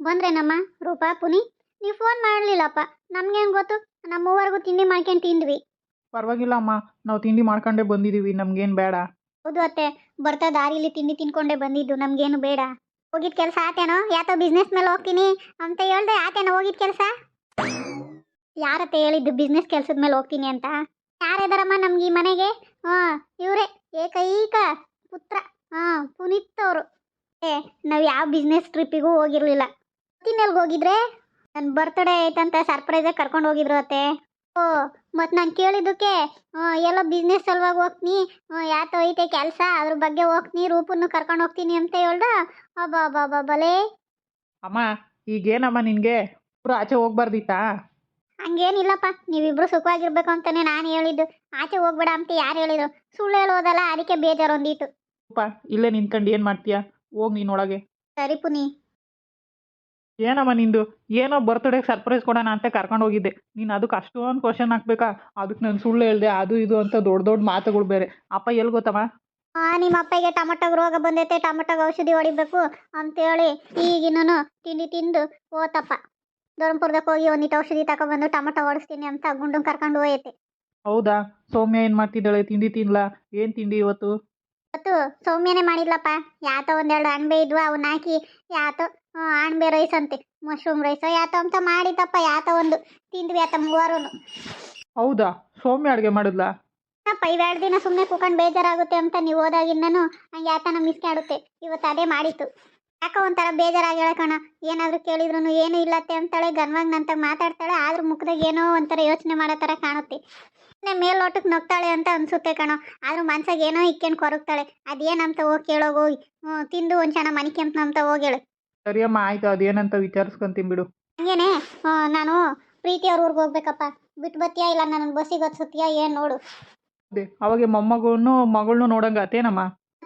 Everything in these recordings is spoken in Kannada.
ಬಂದ್ರೇನಮ್ಮ? ರೂಪಾ ಪುನಿ ನೀವು ಫೋನ್ ಮಾಡಲಿಲ್ಲಪ್ಪ. ನಮ್ಗೇನು ಗೊತ್ತು? ನಮ್ಮ ಮೂವರೆಗೂ ತಿಂಡಿ ಮಾಡ್ಕೊಂಡು ತಿಂದ್ವಿ. ಪರವಾಗಿಲ್ಲ ಅಮ್ಮ ನಾವು ತಿಂಡಿ ಮಾಡ್ಕೊಂಡೇ ಬಂದಿದ್ದೀವಿ ನಮ್ಗೇನು ಬೇಡ. ಹೌದು ಅತ್ತೆ ಬರ್ತಾ ದಾರಿಲಿ ತಿಂಡಿ ತಿನ್ಕೊಂಡೇ ಬಂದಿದ್ದು ನಮ್ಗೇನು ಬೇಡ. ಹೋಗಿದ್ ಕೆಲಸ ಆತೇನೋ? ಯಾತೋ ಬಿಸ್ನೆಸ್ ಮೇಲೆ ಹೋಗ್ತೀನಿ ಅಂತ ಹೇಳ್ದೆ ಆತೇನೋ ಹೋಗಿದ್ ಕೆಲಸ? ಯಾರತ್ತ ಹೇಳಿದ್ದು ಬಿಸ್ನೆಸ್ ಕೆಲಸದ ಮೇಲೆ ಹೋಗ್ತೀನಿ ಅಂತ? ಯಾರಿದಾರಮ್ಮ ನಮ್ಗೆ ಈ ಮನೆಗೆ? ಹಾಂ ಇವರೇ ಏಕೈಕ ಪುತ್ರ ಹಾಂ ಪುನೀತ್ ಅವರು. ಏ ನಾವು ಯಾವ ಬಿಸ್ನೆಸ್ ಟ್ರಿಪ್ಪಿಗೂ ಹೋಗಿರ್ಲಿಲ್ಲ. ತಿನ್ನೆಲ್ಗೆ ಹೋಗಿದ್ರೆ? ನನ್ನ ಬರ್ತ್ಡೇ ಐತಂತ ಸರ್ಪ್ರೈಸಾಗಿ ಕರ್ಕೊಂಡು ಹೋಗಿದ್ರು ಅತ್ತೆ. ಓ ಮತ್ತೆ ನಾನು ಕೇಳಿದ್ದಕ್ಕೆ ಎಲ್ಲ ಬಿಸ್ನೆಸ್ ಸಲುವಾಗಿ ಹೋಗ್ತೀನಿ ಯಾತೋ ಐತೆ ಕೆಲಸ ಅದ್ರ ಬಗ್ಗೆ ಹೋಗ್ತೀನಿ ರೂಪನ್ನು ಕರ್ಕೊಂಡು ಹೋಗ್ತೀನಿ ಅಂತ ಹೇಳ್ದ. ಅಬ್ಬಾ ಅಬ್ಬಾ ಬಾ ಬಲೇ. ಅಮ್ಮ ಈಗೇನಮ್ಮ ನಿನಗೆ? ಆಚೆ ಹೋಗ್ಬಾರ್ದಿತ್ತಾ? ಹಂಗೇನಿಲ್ಲಪ್ಪ ನೀವಿಬ್ರು ಸುಖವಾಗಿರ್ಬೇಕು ಅಂತಾನೆ ನಾನು ಹೇಳಿದ್ದು. ಆಚೆ ಹೋಗ್ಬೇಡ ಅಂತ ಯಾರು ಹೇಳಿದ್ರು? ಸುಳ್ಳು ಹೇಳೋದಲ್ಲ ಅದಕ್ಕೆ ಬೇಜಾರು ಒಂದಿತ್ತು ಅಪ್ಪ ಇಲ್ಲೇ ನಿಂತ್ಕೊಂಡು ಏನ್ ಮಾಡ್ತೀಯಾ? ಹೋಗಿ ನೀನೊಳಗೆ ಸರಿ ಪುನಿ. ಏನಮ್ಮ ನಿಂದು? ಏನೋ ಬರ್ತ್ಡೇಗೆ ಸರ್ಪ್ರೈಸ್ ಕೊಡೋಣ ಅಂತ ಕರ್ಕೊಂಡು ಹೋಗಿದ್ದೆ. ನೀನು ಅದಕ್ಕೆ ಅಷ್ಟೊಂದು ಕ್ವಶನ್ ಹಾಕ್ಬೇಕಾ? ಅದಕ್ಕೆ ನಾನು ಸುಳ್ಳು ಹೇಳಿದೆ ಅದು ಇದು ಅಂತ ದೊಡ್ಡ ದೊಡ್ಡ ಮಾತುಗಳು ಬೇರೆ. ಅಪ್ಪ ಎಲ್ಲಿ ಗೊತ್ತಮ್ಮ? ಆ, ನಿಮ್ಮ ಅಪ್ಪಗೆ ಟೊಮಟೊಗೆ ರೋಗ ಬಂದೈತೆ ಟೊಮಟೊಗೆ ಔಷಧಿ ಹೊಡಿಬೇಕು ಅಂತೇಳಿ ಈಗಿನೂ ತಿಂಡಿ ತಿಂದು ಓತಪ್ಪ ಧರ್ಮಪುರದಕ್ಕೆ ಹೋಗಿ ಒಂದಿಟ್ಟು ಔಷಧಿ ತಗೊಬಂದು ಟೊಮಟೊ ಹೊಡಿಸ್ತೀನಿ ಅಂತ ಗುಂಡು ಕರ್ಕೊಂಡು ಹೋಯ್ತೆ. ಹೌದಾ? ಸೌಮ್ಯ ಏನು ಮಾಡ್ತಿದ್ದಾಳೆ? ತಿಂಡಿ ತಿನ್ಲಾ? ಏನು ತಿಂಡಿ ಇವತ್ತು? ಇವತ್ತು ಸೌಮ್ಯನೇ ಮಾಡಿಲ್ಲಪ್ಪ ಯಾತೋ ಒಂದೆರಡು ಅಣಬೆ ಇದ್ವು ಅವನ್ನ ಹಾಕಿ ಯಾತೋ ಅಣ್ಬೆ ರೈಸ್ ಅಂತೆ. ಮಶ್ರೂಮ್ ರೈಸ್ ಯಾತೋ ಅಂತ ಮಾಡಿದಪ್ಪ ಯಾತೋ ಒಂದು ತಿಂದ್ವಿ ಆತ ಮೂವರು ಹೌದಾ? ಸೌಮ್ಯ ಅಡುಗೆ ಮಾಡಿದ್ಲಾ? ಅಪ್ಪ ಇವೆರಡು ದಿನ ಸುಮ್ಮನೆ ಕೂಕೊಂಡು ಬೇಜಾರಾಗುತ್ತೆ ಅಂತ ನೀವು ಹೋದಾಗಿಂದನು ನಂಗೆ ಯಾತನ ಮಿಸ್ ಮಾಡುತ್ತೆ. ಇವತ್ತು ಅದೇ ಮಾಡಿತ್ತು. ಯಾಕೋ ಒಂಥರ ಬೇಜಾರಾಗಿ ಕಣ ಏನಾದರೂ ಕೇಳಿದ್ರು ಏನೂ ಇಲ್ಲತ್ತೆ ಅಂತಾಳೆ ಗನ್ವಾಗಿ ನಂತ ಮಾತಾಡ್ತಾಳೆ ಆದ್ರೂ ಮುಖದಾಗ ಏನೋ ಒಂಥರ ಯೋಚನೆ ಮಾಡೋ ಥರ ಕಾಣುತ್ತೆ. ಸುಮ್ಮನೆ ಮೇಲ್ನೋಟಕ್ಕೆ ನಗ್ತಾಳೆ ಅಂತ ಅನ್ಸುತ್ತೆ ಕಣೋ. ಆದ್ರೂ ಮನ್ಸಾಗ ಏನೋ ಇಕ್ಕೊಂಡು ಕೊರಗ್ತಾಳೆ. ಅದೇನಂತ ಹೋಗಿ ಕೇಳೋಗಿ. ಹೋಗಿ ಹ್ಞೂ ತಿಂದು ಒಂದು ಕ್ಷಣ ಮನಿಕೆಂಪ್ನ ಅಂತ ಹೋಗೇಳು ಸರಿಯಮ್ಮ ಆಯ್ತು. ಅದೇನಂತ ವಿಚಾರಿಸ್ಕೊಂತೀನಿ ಬಿಡು. ಹಂಗೇನೆ? ನಾನು ಪ್ರೀತಿ ಅವ್ರ ಊರಿಗೆ ಹೋಗ್ಬೇಕಪ್ಪ. ಬಿಟ್ಟು ಬತ್ತೀಯಾ ಇಲ್ಲ ನನ್ನ ಬಸ್ಸಿಗೆ ಹತ್ಸುತ್ತೀಯಾ ಏನು ನೋಡು. ಅದೇ ಅವಾಗೆ ಮಗಳನ್ನು ಮಗಳನ್ನೂ ನೋಡಂಗೆ ಅತ್ತೇನಮ್ಮ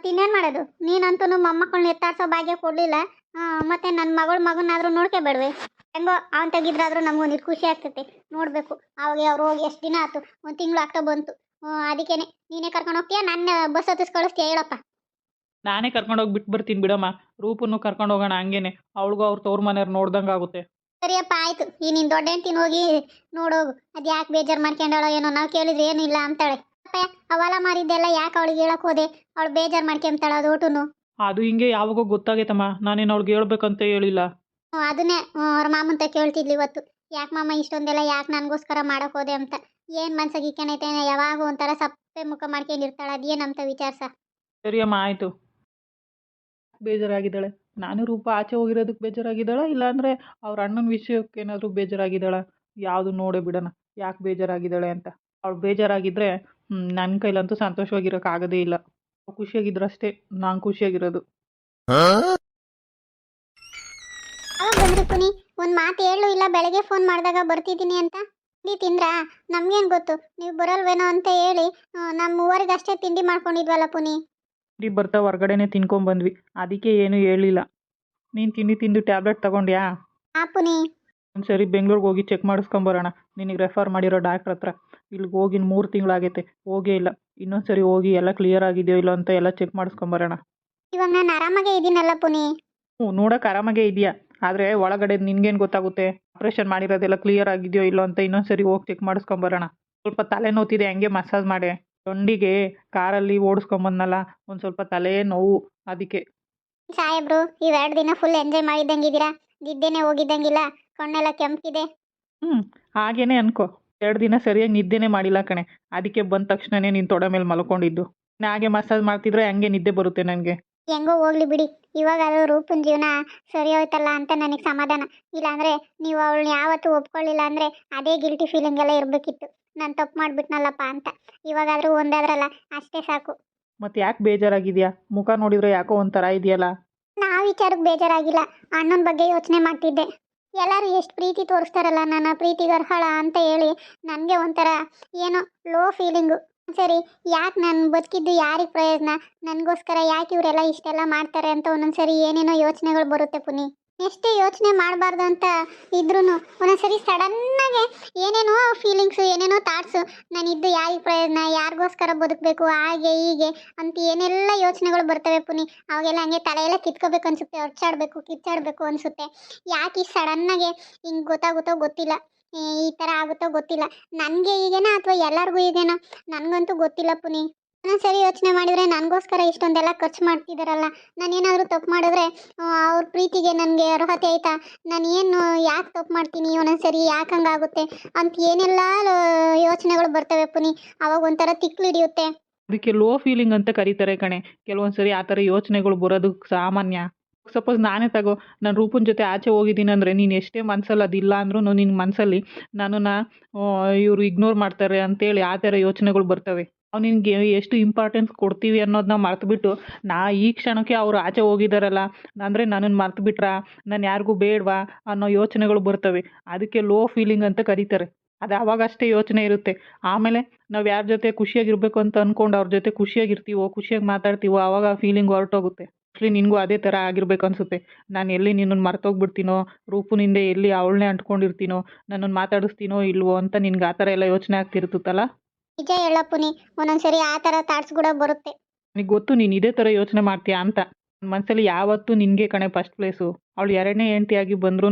ಇನ್ನೇನು ಮಾಡೋದು? ನೀನಂತೂ ಮೊಮ್ಮಕ್ಕಳನ್ನ ಎತ್ತಾಡ್ಸೋ ಭಾಗ್ಯ ಕೊಡಲಿಲ್ಲ. ಮತ್ತೆ ನನ್ನ ಮಗಳ ಮಗನಾದರೂ ನೋಡ್ಕೋಬೇಡ್ವೆ. ಹೆಂಗೋ ಅವ್ನು ತೆಗಿದ್ರಾದ್ರೂ ನಮ್ಗೊಂದಿಟ್ಟು ಖುಷಿ ಆಗ್ತೈತೆ. ನೋಡಬೇಕು. ಅವಾಗ ಅವ್ರು ಹೋಗಿ ಎಷ್ಟು ದಿನ ಆಯ್ತು ಒಂದು ತಿಂಗಳು ಆಗ್ತಾ ಬಂತು. ಅದಕ್ಕೇನೆ. ನೀನೇ ಕರ್ಕೊಂಡು ಹೋಗ್ತೀಯಾ? ನನ್ನ ಬಸ್ ಹತ್ತಿಸ್ ಕಳಿಸ್ತೀಯ ಹೇಳಪ್ಪ. ನಾನೇ ಕರ್ಕೊಂಡೋಗಿ ಬಿಟ್ಟು ಬರ್ತೀನಿ ಬಿಡಮ್ಮ. ರೂಪನ್ನು ಕರ್ಕೊಂಡು ಹೋಗೋಣ ಹಂಗೇನೆ. ಅವಳಿಗೂ ಅವ್ರ ತವ್ರ ಮನೆಯವ್ರು ನೋಡ್ದಂಗೆ ಆಗುತ್ತೆ. ಸರಿಯಪ್ಪ ಆಯ್ತು. ಈ ನಿನ್ನ ದೊಡ್ಡ ಹೆಂಡ್ತಿನ ಹೋಗಿ ನೋಡೋಗು. ಅದು ಯಾಕೆ ಬೇಜಾರು ಮಾಡ್ಕೊಂಡಾಳೋ ಏನೋ? ನಾವು ಕೇಳಿದ್ರೆ ಏನಿಲ್ಲ ಇಲ್ಲ ಅಂತಾಳೆ. ಅಪ್ಪ ಅವಲ ಮಾರಿದ್ದೆಲ್ಲ ಯಾಕೆ ಅವಳಿಗೆ ಹೇಳಕ್ ಹೋದೆ? ಅವಳು ಬೇಜಾರು ಮಾಡ್ಕೊಂತಾಳ ಅದು ಒಟುನು ಅದು ಹಿಂಗೆ ಯಾವಾಗೋ ಗೊತ್ತಾಗೈತಮ್ಮ. ನಾನೇನು ಅವ್ಳಿಗೆ ಹೇಳ್ಬೇಕಂತ ಹೇಳಿಲ್ಲ. ಅದನ್ನೇ ಅವ್ರ ಮಾಮಂತ ಕೇಳ್ತಿದ್ಲಿ ಇವತ್ತು. ಯಾಕೆ ಮಾಮ ಇಷ್ಟೊಂದೆಲ್ಲ ಯಾಕೆ ನನಗೋಸ್ಕರ ಮಾಡೋಕೆ ಹೋದೆ ಅಂತ. ಏನು ಮನ್ಸಾಗಿ ಇಕ್ಕನೈತೆ ಯಾವಾಗ ಒಂಥರ ಸಪ್ಪೆ ಮುಖ ಮಾಡ್ಕೊಂಡಿರ್ತಾಳೆ ಅಂತ ವಿಚಾರ ಸರಿಯಮ್ಮ ಆಯಿತು. ಬೇಜಾರಾಗಿದ್ದಾಳೆ. ನಾನು ರೂಪ ಆಚೆ ಹೋಗಿರೋದಕ್ಕೆ ಬೇಜಾರಾಗಿದ್ದಾಳ ಇಲ್ಲಾಂದರೆ ಅವ್ರ ಅಣ್ಣನ ವಿಷಯಕ್ಕೆ ಏನಾದರೂ ಬೇಜಾರಾಗಿದ್ದಾಳ? ಯಾವುದು ನೋಡೇ ಬಿಡೋಣ ಯಾಕೆ ಬೇಜಾರಾಗಿದ್ದಾಳೆ ಅಂತ. ಅವಳು ಬೇಜಾರಾಗಿದ್ದರೆ ನನ್ನ ಕೈಲಂತೂ ಸಂತೋಷವಾಗಿರೋಕ್ಕಾಗೋದೇ ಇಲ್ಲ. ಖುಷಿಯಾಗಿದ್ರಷ್ಟೇ ನಾನು ಖುಷಿಯಾಗಿರೋದು. ಪುನಿ ಒಂದು ಮಾತು ಹೇಳು ಇಲ್ಲ ಬೆಳಗ್ಗೆ ಫೋನ್ ಮಾಡಿದಾಗ ಬರ್ತಿದ್ದೀನಿ ಅಂತ. ನೀ ತಿಂದ್ರಾ? ನಮ್ಗೇನು ಗೊತ್ತು? ನೀವು ಬರಲ್ವೇನೋ ಅಂತ ಹೇಳಿ ನಮ್ಮ ಮೂವರಿಗೆ ಅಷ್ಟೇ ತಿಂಡಿ ಮಾಡ್ಕೊಂಡಿದ್ವಲ್ಲ ಪುನಿ. ತಿಂಡಿ ಬರ್ತಾ ತಿನ್ಕೊಂಡ್ ಬಂದ್ವಿ. ಅದಕ್ಕೆ ಏನು ಹೇಳಿಲ್ಲ. ನೀನು ತಿಂಡಿ ತಿಂದು ಟ್ಯಾಬ್ಲೆಟ್ ತಗೊಂಡ್ಯಾ? ಆ ಪುನಿ. ಒಂದು ಸರಿ ಬೆಂಗ್ಳೂರಿಗೆ ಹೋಗಿ ಚೆಕ್ ಮಾಡಿಸ್ಕೊಂಬರೋಣ. ನಿನಗೆ ರೆಫರ್ ಮಾಡಿರೋ ಡಾಕ್ಟ್ರ್ ಹತ್ರ. ಇಲ್ಲಿಗೆ ಹೋಗಿ ಮೂರು ತಿಂಗಳಾಗೈತೆ. ಹೋಗೇ ಇಲ್ಲ. ಇನ್ನೊಂದು ಸರಿ ಹೋಗಿ ಎಲ್ಲ ಕ್ಲಿಯರ್ ಆಗಿದೆಯೋ ಇಲ್ಲ ಅಂತ ಎಲ್ಲ ಚೆಕ್ ಮಾಡಿಸ್ಕೊಂಬರೋಣ. ಇವಾಗ ನಾನು ಆರಾಮಾಗೆ ಇದ್ದೀನಲ್ಲ ಪುನಿ. ಹ್ಞೂ ನೋಡೋಕೆ ಆರಾಮಾಗೇ ಇದೆಯಾ? ಆದರೆ ಒಳಗಡೆ ನಿನ್ಗೇನು ಗೊತ್ತಾಗುತ್ತೆ? ಆಪ್ರೇಷನ್ ಮಾಡಿರೋದೆಲ್ಲ ಕ್ಲಿಯರ್ ಆಗಿದೆಯೋ ಇಲ್ಲೋ ಅಂತ ಇನ್ನೊಂದು ಸರಿ ಹೋಗಿ ಚೆಕ್ ಮಾಡಿಸ್ಕೊಂಬರೋಣ ಸ್ವಲ್ಪ ತಲೆ ನೋತಿದೆ ಹಂಗೆ ಮಸಾಜ್ ಮಾಡಿ. ತೊಂಡಿಗೆ ಕಾರಲ್ಲಿ ಓಡಿಸ್ಕೊಂಬಂದ್ನಲ್ಲ ಒಂದು ಸ್ವಲ್ಪ ತಲೆ ನೋವು ಅದಕ್ಕೆ. ಸಾಹೇಬ್ರು ಇವೆರಡು ದಿನ ಫುಲ್ ಎಂಜಾಯ್ ಮಾಡಿದ್ದಂಗಿದ್ದೀರಾ? ನಿದ್ದೆನೆ ಹೋಗಿದ್ದಂಗಿಲ್ಲ ಕಣ್ಣೆಲ್ಲ ಕೆಂಪಿದೆ ಹ್ಞೂ ಹಾಗೇನೆ ಅನ್ಕೋ. ಎರಡು ದಿನ ಸರಿಯಾಗಿ ನಿದ್ದೆನೇ ಮಾಡಿಲ್ಲ ಕಣೆ. ಅದಕ್ಕೆ ಬಂದ ತಕ್ಷಣನೇ ನೀನು ತೊಡೆ ಮೇಲೆ ಮಲ್ಕೊಂಡಿದ್ದು ಹಾಗೆ ಮಸಾಜ್ ಮಾಡ್ತಿದ್ರೆ ಹಂಗೆ ನಿದ್ದೆ ಬರುತ್ತೆ ನನಗೆ. ಹೆಂಗೋ ಹೋಗ್ಲಿ ಬಿಡಿ. ಇವಾಗಾದ್ರೂ ರೂಪನ್ ಜೀವನ ಸರಿ ಹೋಯ್ತಲ್ಲ ಅಂತ ನನಗೆ ಸಮಾಧಾನ. ಇಲ್ಲಾಂದ್ರೆ ನೀವು ಅವಳನ್ನ ಯಾವತ್ತೂ ಒಪ್ಕೊಳ್ಳಿಲ್ಲ ಅಂದ್ರೆ ಅದೇ ಗಿಲ್ಟಿ ಫೀಲಿಂಗ್ ಎಲ್ಲ ಇರಬೇಕಿತ್ತು. ನಾನು ತಪ್ಪು ಮಾಡಿಬಿಟ್ನಲ್ಲಪ್ಪ ಅಂತ. ಇವಾಗಾದ್ರೂ ಒಂದಾದ್ರಲ್ಲ ಅಷ್ಟೇ ಸಾಕು. ಮತ್ತೆ ಯಾಕೆ ಬೇಜಾರಾಗಿದೆಯಾ? ಮುಖ ನೋಡಿದ್ರೆ ಯಾಕೋ ಒಂಥರ ಇದೆಯಲ್ಲ? ನಾ ವಿಚಾರಕ್ಕೆ ಬೇಜಾರಾಗಿಲ್ಲ. ಅಣ್ಣನ ಬಗ್ಗೆ ಯೋಚನೆ ಮಾಡ್ತಿದ್ದೆ. ಎಲ್ಲರೂ ಎಷ್ಟು ಪ್ರೀತಿ ತೋರಿಸ್ತಾರಲ್ಲ ನನ್ನ ಪ್ರೀತಿ ಅರ್ಹಳ ಅಂತ ಹೇಳಿ ನನಗೆ ಒಂಥರ ಏನೋ ಲೋ ಫೀಲಿಂಗು ಸರಿ, ಯಾಕೆ ನಾನು ಬದುಕಿದ್ದು ಯಾರಿಗೆ ಪ್ರಯೋಜನ? ನನಗೋಸ್ಕರ ಯಾಕೆ ಇವರೆಲ್ಲ ಇಷ್ಟೆಲ್ಲ ಮಾಡ್ತಾರೆ ಅಂತ ಒಂದೊಂದ್ಸರಿ ಏನೇನೋ ಯೋಚನೆಗಳು ಬರುತ್ತೆ ಪುನಿ. ಎಷ್ಟೇ ಯೋಚನೆ ಮಾಡಬಾರ್ದು ಅಂತ ಇದ್ರೂ ಒಂದೊಂದ್ಸರಿ ಸಡನ್ನಾಗೆ ಏನೇನೋ ಫೀಲಿಂಗ್ಸು ಏನೇನೋ ಥಾಟ್ಸು ನಾನಿದ್ದು ಯಾರಿಗೆ ಪ್ರಯೋಜನ? ಯಾರಿಗೋಸ್ಕರ ಬದುಕಬೇಕು? ಹಾಗೆ, ಹೀಗೆ ಅಂತ ಏನೆಲ್ಲ ಯೋಚನೆಗಳು ಬರ್ತವೆ ಪುನಿ. ಅವಾಗೆಲ್ಲ ಹಂಗೆ ತಲೆಯೆಲ್ಲ ಕಿತ್ಕೋಬೇಕು ಅನ್ಸುತ್ತೆ ಹೊರ್ಚಾಡ್ಬೇಕು ಕಿಚ್ಚಾಡಬೇಕು ಅನಿಸುತ್ತೆ. ಯಾಕೆ ಸಡನ್ನಾಗೆ ಹಿಂಗೆ ಗೊತ್ತಾಗುತ್ತೋ ಗೊತ್ತಿಲ್ಲ. ಈ ಥರ ಆಗುತ್ತೋ ಗೊತ್ತಿಲ್ಲ. ನನಗೆ ಈಗೇನೋ ಅಥವಾ ಎಲ್ಲರಿಗೂ ಈಗೇನೋ? ನನಗಂತೂ ಗೊತ್ತಿಲ್ಲ ಪುನಿ. ಒಂದೊಂದ್ಸರಿ ಯೋಚನೆ ಮಾಡಿದರೆ ನನಗೋಸ್ಕರ ಇಷ್ಟೊಂದೆಲ್ಲ ಖರ್ಚು ಮಾಡ್ತಿದ್ದಾರಲ್ಲ ನಾನೇನಾದರೂ ತಪ್ಪು ಮಾಡಿದ್ರೆ ಅವ್ರ ಪ್ರೀತಿಗೆ ನನಗೆ ಅರ್ಹತೆ ಆಯ್ತಾ? ನಾನು ಏನು ಯಾಕೆ ತಪ್ಪು ಮಾಡ್ತೀನಿ? ಒಂದೊಂದ್ಸರಿ ಯಾಕೆ ಹಂಗಾಗುತ್ತೆ? ಅಂತ ಏನೆಲ್ಲ ಯೋಚನೆಗಳು ಬರ್ತವೆ ಪುನಿ. ಅವಾಗ ಒಂಥರ ತಿಕ್ಲು ಹಿಡಿಯುತ್ತೆ. ಅದಕ್ಕೆ ಲೋ ಫೀಲಿಂಗ್ ಅಂತ ಕರೀತಾರೆ ಕಣೆ. ಕೆಲವೊಂದು ಸರಿ ಆ ಥರ ಯೋಚನೆಗಳು ಬರೋದು ಸಾಮಾನ್ಯ. ಸಪೋಸ್ ನಾನೇ ತಗೋ, ನಾನು ರೂಪನ ಜೊತೆ ಆಚೆ ಹೋಗಿದ್ದೀನಿ ಅಂದರೆ ನೀನು ಎಷ್ಟೇ ಮನಸ್ಸಲ್ಲಿ ಅದಿಲ್ಲ ಅಂದ್ರೂ ನಿನ್ನ ಮನಸ್ಸಲ್ಲಿ ನನ್ನನ್ನು ಇವರು ಇಗ್ನೋರ್ ಮಾಡ್ತಾರೆ ಅಂತೇಳಿ ಆ ಥರ ಯೋಚನೆಗಳು ಬರ್ತವೆ. ಅವ್ನು ನಿನಗೆ ಎಷ್ಟು ಇಂಪಾರ್ಟೆನ್ಸ್ ಕೊಡ್ತೀವಿ ಅನ್ನೋದನ್ನ ಮರೆತುಬಿಟ್ಟು, ನಾ ಈ ಕ್ಷಣಕ್ಕೆ ಅವರು ಆಚೆ ಹೋಗಿದ್ದಾರಲ್ಲ ಅಂದರೆ ನನ್ನನ್ನು ಮರ್ತು ಬಿಟ್ರಾ ನಾನು ಯಾರಿಗೂ ಬೇಡವಾ ಅನ್ನೋ ಯೋಚನೆಗಳು ಬರ್ತವೆ. ಅದಕ್ಕೆ ಲೋ ಫೀಲಿಂಗ್ ಅಂತ ಕರೀತಾರೆ. ಅದು ಅಷ್ಟೇ ಯೋಚನೆ ಇರುತ್ತೆ. ಆಮೇಲೆ ನಾವು ಯಾರ ಜೊತೆ ಖುಷಿಯಾಗಿರಬೇಕು ಅಂತ ಅಂದ್ಕೊಂಡು ಅವ್ರ ಜೊತೆ ಖುಷಿಯಾಗಿರ್ತೀವೋ, ಖುಷಿಯಾಗಿ ಮಾತಾಡ್ತೀವೋ ಆವಾಗ ಆ ಫೀಲಿಂಗ್ ಹೊರಟೋಗುತ್ತೆ. ಆ್ಯಕ್ಚುಲಿ ನಿನಗೂ ಅದೇ ಥರ ಆಗಿರ್ಬೇಕು ಅನಿಸುತ್ತೆ. ನಾನು ಎಲ್ಲಿ ನಿನ್ನನ್ನು ಮರ್ತೋಗ್ಬಿಡ್ತೀನೋ ರೂಪುನಿಂದ ಎಲ್ಲಿ ಅವಳನ್ನೇ ಅಂಟ್ಕೊಂಡಿರ್ತೀನೋ ನನ್ನನ್ನು ಮಾತಾಡಿಸ್ತೀನೋ ಇಲ್ವೋ ಅಂತ ನಿನ್ಗೆ ಆ ಥರ ಎಲ್ಲ ಯೋಚನೆ ಆಗ್ತಿರ್ತಲ್ಲ ನಿಜ ಹೇಳಪ್ಪುನಿ ಒಂದೊಂದು ಸರಿ ಆ ಥರ ಥಾಟ್ಸ್ ಕೂಡ ಬರುತ್ತೆ. ನನಗೆ ಗೊತ್ತು ನೀನು ಇದೇ ಥರ ಯೋಚನೆ ಮಾಡ್ತೀಯಾ ಅಂತ. ಮನಸ್ಸಲ್ಲಿ ಯಾವತ್ತೂ ನಿನಗೆ ಕಣೆ ಫಸ್ಟ್ ಪ್ಲೇಸು ಅವಳು ಎರಡನೇ ಹೆಂಡ್ತಿಯಾಗಿ ಬಂದ್ರೂ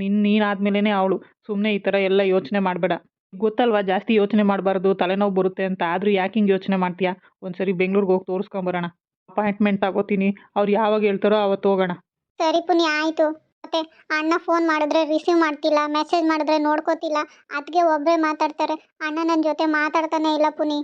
ನಿನ್ನ ನೀನಾದ್ಮೇಲೆ ಅವಳು. ಸುಮ್ಮನೆ ಈ ಥರ ಎಲ್ಲ ಯೋಚನೆ ಮಾಡಬೇಡ. ಗೊತ್ತಲ್ವಾ ಜಾಸ್ತಿ ಯೋಚನೆ ಮಾಡಬಾರ್ದು ತಲೆನೋವು ಬರುತ್ತೆ ಅಂತ. ಆದರೂ ಯಾಕೆ ಹಿಂಗೆ ಯೋಚನೆ ಮಾಡ್ತೀಯಾ? ಒಂದ್ಸರಿ ಬೆಂಗ್ಳೂರಿಗೆ ಹೋಗಿ ತೋರಿಸ್ಕೊಂಬರೋಣ. ಅಪಾಯಿಂಟ್ಮೆಂಟ್ ತಗೋತೀನಿ. ಅವ್ರು ಯಾವಾಗ ಹೇಳ್ತಾರೋ ಅವತ್ತು ಹೋಗೋಣ. ಸರಿ ಪುನಿ ಆಯಿತು. ಮತ್ತೆ ಅಣ್ಣ ಫೋನ್ ಮಾಡಿದ್ರೆ ರಿಸೀವ್ ಮಾಡ್ತಿಲ್ಲ ಮೆಸೇಜ್ ಮಾಡಿದ್ರೆ ನೋಡ್ಕೋತಿಲ್ಲ. ಅದಕ್ಕೆ ಒಬ್ಬರೇ ಮಾತಾಡ್ತಾರೆ. ಅಣ್ಣ ನನ್ನ ಜೊತೆ ಮಾತಾಡ್ತಾನೆ ಇಲ್ಲ ಪುನಿ.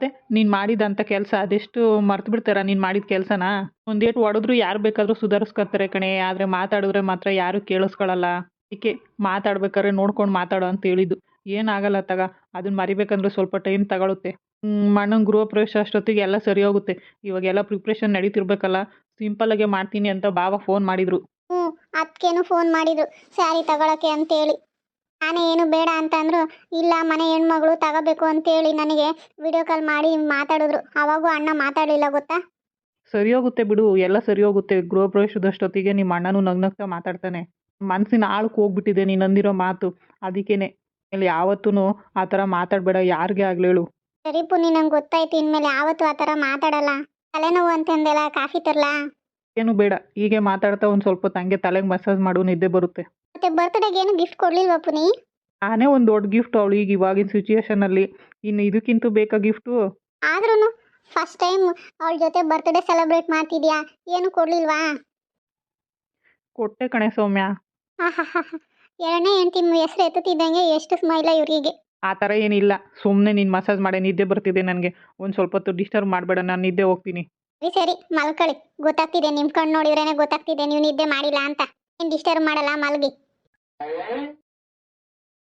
ಮತ್ತೆ ನೀನು ಮಾಡಿದಂಥ ಕೆಲಸ ಅದೆಷ್ಟು ಮರ್ತು ಬಿಡ್ತಾರ? ನೀನು ಮಾಡಿದ ಕೆಲಸನ? ಒಂದೇಟು ಹೊಡೆದ್ರು ಯಾರು ಬೇಕಾದರೂ ಸುಧಾರಿಸ್ಕೊತಾರೆ ಕಣೆ. ಆದರೆ ಮಾತಾಡಿದ್ರೆ ಮಾತ್ರ ಯಾರು ಕೇಳಿಸ್ಕೊಳ್ಳಲ್ಲ ಅದಕ್ಕೆ ಮಾತಾಡ್ಬೇಕಾದ್ರೆ ನೋಡ್ಕೊಂಡು ಮಾತಾಡು ಅಂತ ಹೇಳಿದ್ದು. ಏನಾಗಲ್ಲ ತಗ ಅದನ್ನ ಮರಿಬೇಕಂದ್ರೆ ಸ್ವಲ್ಪ ಟೈಮ್ ತಗೊಳುತ್ತೆ. ಮಣ್ಣನ ಗೃಹ ಪ್ರವೇಶ ಅಷ್ಟೊತ್ತಿಗೆ ಎಲ್ಲ ಸರಿ ಹೋಗುತ್ತೆ. ಇವಾಗೆಲ್ಲ ಪ್ರಿಪ್ರೇಷನ್ ನಡೀತಿರ್ಬೇಕಲ್ಲ ಸಿಂಪಲ್ಲಾಗೆ ಮಾಡ್ತೀನಿ ಅಂತ ಬಾವ ಫೋನ್ ಮಾಡಿದರು. ಹ್ಞೂ ಅದಕ್ಕೇನು ಫೋನ್ ಮಾಡಿದ್ರು. ಸ್ಯಾರಿ ತಗೊಳಕ್ಕೆ ಅಂತೇಳಿ. ನಾನೇ ಏನು ಬೇಡ ಅಂತಂದ್ರು ಇಲ್ಲ ಮನೆ ಹೆಣ್ಮಗಳು ತಗೋಬೇಕು ಅಂತೇಳಿ ನನಗೆ ವಿಡಿಯೋ ಕಾಲ್ ಮಾಡಿ ಮಾತಾಡಿದ್ರು. ಅವಾಗೂ ಅಣ್ಣ ಮಾತಾಡಲಿಲ್ಲ ಗೊತ್ತಾ? ಸರಿ ಹೋಗುತ್ತೆ ಬಿಡು ಎಲ್ಲ ಸರಿ ಹೋಗುತ್ತೆ. ಗೃಹ ಪ್ರವೇಶದಷ್ಟೊತ್ತಿಗೆ ನಿಮ್ಮ ಅಣ್ಣನೂ ನಗ್ನಗ್ತಾ ಮಾತಾಡ್ತಾನೆ. ಮನಸ್ಸಿನ ಆಳಕ್ಕೆ ಹೋಗ್ಬಿಟ್ಟಿದೆ ನೀನು ಅಂದಿರೋ ಮಾತು. ಅದಕ್ಕೇನೆ. ಇಲ್ಲಿ ಯಾವತ್ತೂ ಆ ಥರ ಮಾತಾಡಬೇಡ ಯಾರಿಗೆ ಆಗಲಿ ಹೇಳು. ಸರಿ ಪುನಿ ನಂಗೆ ಗೊತ್ತಾಯ್ತು. ಇನ್ಮೇಲೆ ಯಾವತ್ತೂ ಆ ಥರ ಮಾತಾಡಲ್ಲ. ತಲೆನೋವು ಅಂತಂದೆಲ್ಲ ಕಾಫಿ ತರಲಾ? ಏನು ಬೇಡ. ಹೀಗೆ ಮಾತಾಡ್ತಾ ಒಂದು ಸ್ವಲ್ಪ ತಂಗೆ ತಲೆಗೆ ಮಸಾಜ್ ಮಾಡು ನಿದ್ದೆ ಬರುತ್ತೆ. ಮತ್ತೆ ಬರ್ತ್ಡೇಗೆ ಏನು ಗಿಫ್ಟ್ ಕೊಡ್ಲಿಲ್ವಾ ಪುನಿ? ನಾನೇ ಒಂದು ದೊಡ್ಡ ಗಿಫ್ಟ್ ಅವಳು ಈಗ ಇವಾಗಿನ ಸಿಚುಯೇಷನಲ್ಲಿ ಇನ್ನು ಇದಕ್ಕಿಂತ ಬೇಕಾ ಗಿಫ್ಟು ಆದ್ರೂ ಫಸ್ಟ್ ಟೈಮ್ ಅವಳ ಜೊತೆ ಬರ್ತ್ಡೇ ಸೆಲೆಬ್ರೇಟ್ ಮಾಡ್ತಿದ್ಯಾ? ಏನು ಕೊಡ್ಲಿಲ್ವಾ? ಕೊಟ್ಟೆ ಕಣೆ ಸೌಮ್ಯ. ಆಹಾಹಾಹಾ. ಎರಡನೇ ಹೆಂಡತಿ ಹೆಸರು ಎತ್ತುತ್ತಿದ್ದಂಗೆ ಎಷ್ಟು ಸ್ಮೈಲ ಇವರಿಗೆ. ಆ ಥರ ಏನಿಲ್ಲ. ಸುಮ್ಮನೆ ನೀನು ಮಸಾಜ್ ಮಾಡಿ ನಿದ್ದೆ ಬರ್ತಿದೆ ನನಗೆ. ಒಂದು ಸ್ವಲ್ಪ ಹೊತ್ತು ಡಿಸ್ಟರ್ಬ್ ಮಾಡಬೇಡ ನಾನು ನಿದ್ದೆ ಹೋಗ್ತೀನಿ. ಸರಿ ಸರಿ ಮಲ್ಕೊಳ್ಳಿ. ಗೊತ್ತಾಗ್ತಿದೆ ನಿಮ್ಮ ಕಣ್ಣು ನೋಡಿದ್ರೇನೆ ಗೊತ್ತಾಗ್ತಿದೆ ನೀವು ನಿದ್ದೆ ಮಾಡಿಲ್ಲ ಅಂತ. ಏನು ಡಿಸ್ಟರ್ಬ್ ಮಾಡಲ್ಲ ಮಲ್ಗಿ.